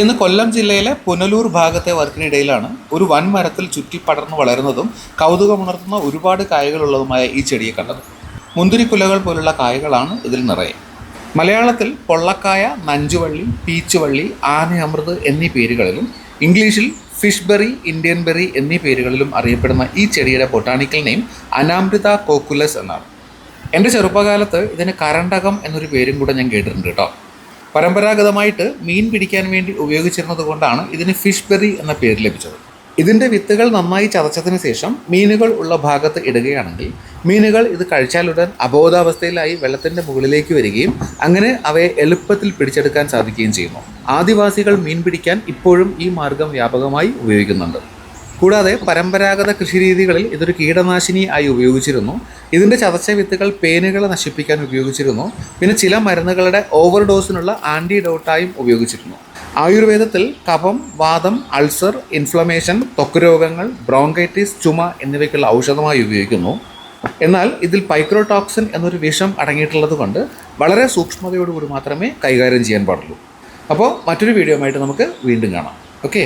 ഇന്ന് കൊല്ലം ജില്ലയിലെ പുനലൂർ ഭാഗത്തെ വർക്കിനിടയിലാണ് ഒരു വൻ മരത്തിൽ ചുറ്റി പടർന്നു വളരുന്നതും കൗതുകമുണർത്തുന്ന ഒരുപാട് കായകളുള്ളതുമായ ഈ ചെടിയെ കണ്ടത്. മുന്തിരിക്കുലകൾ പോലുള്ള കായകളാണ് ഇതിൽ നിറയെ. മലയാളത്തിൽ പൊള്ളക്കായ നഞ്ചുവള്ളി പീച്ചുവള്ളി ആനയമൃത് എന്നീ പേരുകളിലും ഇംഗ്ലീഷിൽ ഫിഷ് ബെറി ഇന്ത്യൻ ബെറി എന്നീ പേരുകളിലും അറിയപ്പെടുന്ന ഈ ചെടിയുടെ ബൊട്ടാണിക്കൽ നെയിം അനാമൃത കോക്കുലസ് എന്നാണ്. എന്റെ ചെറുപ്പകാലത്ത് ഇതിന് കരണ്ടകം എന്നൊരു പേരും കൂടെ ഞാൻ കേട്ടിട്ടുണ്ട് കേട്ടോ. പരമ്പരാഗതമായിട്ട് മീൻ പിടിക്കാൻ വേണ്ടി ഉപയോഗിച്ചിരുന്നത് കൊണ്ടാണ് ഇതിന് ഫിഷ് ബെറി എന്ന പേര് ലഭിച്ചത്. ഇതിന്റെ വിത്തുകൾ നന്നായി ചതച്ചതിന് ശേഷം മീനുകൾ ഉള്ള ഭാഗത്ത് ഇടുകയാണെങ്കിൽ മീനുകൾ ഇത് കഴിച്ചാലുടൻ അബോധാവസ്ഥയിലായി വെള്ളത്തിന്റെ മുകളിലേക്ക് വരികയും അങ്ങനെ അവയെ എളുപ്പത്തിൽ പിടിച്ചെടുക്കാൻ സാധിക്കുകയും ചെയ്യുന്നു. ആദിവാസികൾ മീൻ പിടിക്കാൻ ഇപ്പോഴും ഈ മാർഗം വ്യാപകമായി ഉപയോഗിക്കുന്നുണ്ട്. കൂടാതെ പരമ്പരാഗത കൃഷിരീതികളിൽ ഇതൊരു കീടനാശിനി ആയി ഉപയോഗിച്ചിരുന്നു. ഇതിന്റെ ചതച്ച വിത്തുകൾ പേനുകളെ നശിപ്പിക്കാൻ ഉപയോഗിച്ചിരുന്നു. പിന്നെ ചില മരുന്നുകളുടെ ഓവർഡോസിനുള്ള ആന്റിഡോട്ടായും ഉപയോഗിച്ചിരുന്നു. ആയുർവേദത്തിൽ കഫം വാദം അൾസർ ഇൻഫ്ലമേഷൻ ത്വക്ക് രോഗങ്ങൾ ബ്രോങ്കൈറ്റിസ് ചുമ എന്നിവയ്ക്കുള്ള ഔഷധമായി ഉപയോഗിക്കുന്നു. എന്നാൽ ഇതിൽ പൈക്രോടോക്സിൻ എന്നൊരു വിഷം അടങ്ങിയിട്ടുള്ളത് കൊണ്ട് വളരെ സൂക്ഷ്മതയോടുകൂടി മാത്രമേ കൈകാര്യം ചെയ്യാൻ പാടുള്ളൂ. അപ്പോൾ മറ്റൊരു വീഡിയോ ആയിട്ട് നമുക്ക് വീണ്ടും കാണാം. ഓക്കെ?